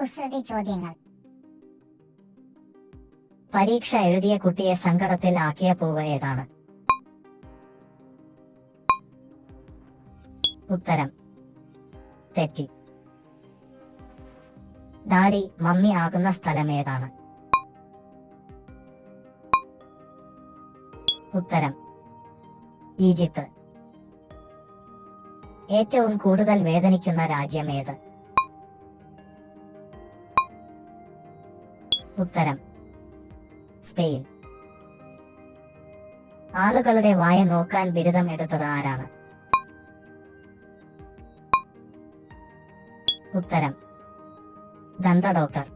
കുസൃതി ചോദ്യങ്ങൾ പരീക്ഷ എഴുതിയ കുട്ടിയെ സങ്കടത്തിൽ ആക്കിയ പൂവ് ഏതാണ്? ഉത്തരം. തെറ്റി. ഡാഡി മമ്മി ആകുന്ന സ്ഥലം ഏതാണ്? ഉത്തരം. ഈജിപ്ത്. ഏറ്റവും കൂടുതൽ വേദനിക്കുന്ന രാജ്യം ഏത്? ഉത്തരം. സ്പെയിൻ. ആളുകളുടെ വായ നോക്കാൻ ബിരുദം എടുത്തത് ആരാണ്? ഉത്തരം. ദന്ത ഡോക്ടർ.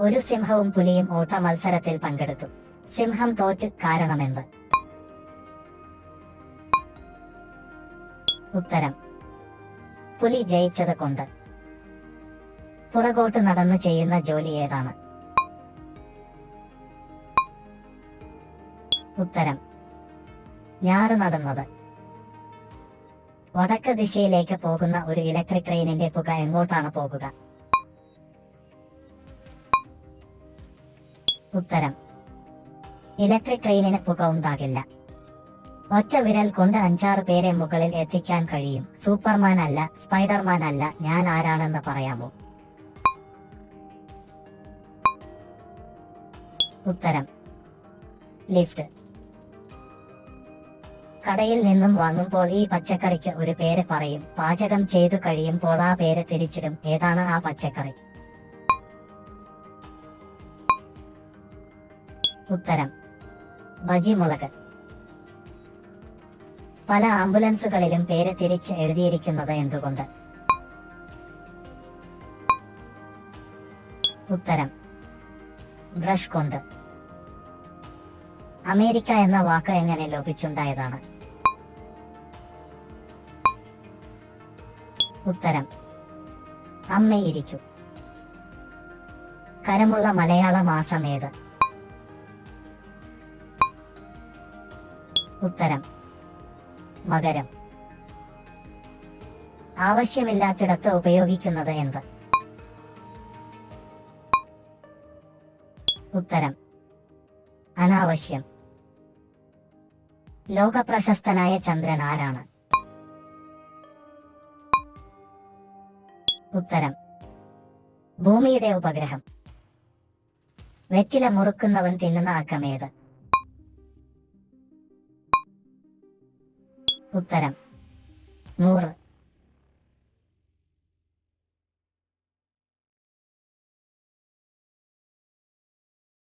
ഒരു സിംഹവും പുലിയും ഓട്ട മത്സരത്തിൽ പങ്കെടുത്തു. സിംഹം തോറ്റ് കാരണമെന്ത്? ഉത്തരം. പുലി ജയിച്ചത് കൊണ്ട്. പുറകോട്ട് നടന്നു ചെയ്യുന്ന ജോലി ഏതാണ്? ഉത്തരം. ഞാറ് നടുന്നത്. വടക്ക് ദിശയിലേക്ക് പോകുന്ന ഒരു ഇലക്ട്രിക് ട്രെയിനിന്റെ പുക എങ്ങോട്ടാണ് പോകുക? ഉത്തരം. ഇലക്ട്രിക് ട്രെയിനിന് പുക ഉണ്ടാകില്ല. ഒറ്റ വിരൽ കൊണ്ട് അഞ്ചാറ് പേരെ മുകളിൽ എത്തിക്കാൻ കഴിയും. സൂപ്പർമാൻ അല്ല സ്പൈഡർമാൻ അല്ല ഞാൻ ആരാണെന്ന് പറയാമോ? ഉത്തരം. ലിഫ്റ്റ്. കടയിൽ നിന്നും വാങ്ങുമ്പോൾ ഈ പച്ചക്കറിക്ക് ഒരു പേര് പറയും. പാചകം ചെയ്തു കഴിയുമ്പോൾ ആ പേര് തിരിച്ചിടും. ഏതാണ് ആ പച്ചക്കറി? ഉത്തരം. ബജിമുളക്. പല ആംബുലൻസുകളിലും പേര് തിരിച്ച് എഴുതിയിരിക്കുന്നത് എന്തുകൊണ്ട്? ഉത്തരം. ബ്രഷ് കൊണ്ട് അമേരിക്ക എന്ന വാക്ക് എങ്ങനെ ലോപിച്ചുണ്ടായതാണ് ഉത്തരം. അമ്മയിരിക്കും. കരമുള്ള മലയാള മാസം ഏത്? ഉത്തരം. മകരം. ആവശ്യമില്ലാത്തിടത്ത് ഉപയോഗിക്കുന്നത് എന്ത്? ഉത്തരം. അനാവശ്യം. ലോകപ്രശസ്തനായ ചന്ദ്രൻ ആരാണ്? ഉത്തരം. ഭൂമിയുടെ ഉപഗ്രഹം. വെറ്റില മുറുക്കുന്നവൻ തിന്നുന്ന അക്കമേത് ഉത്തരം. നൂറ്.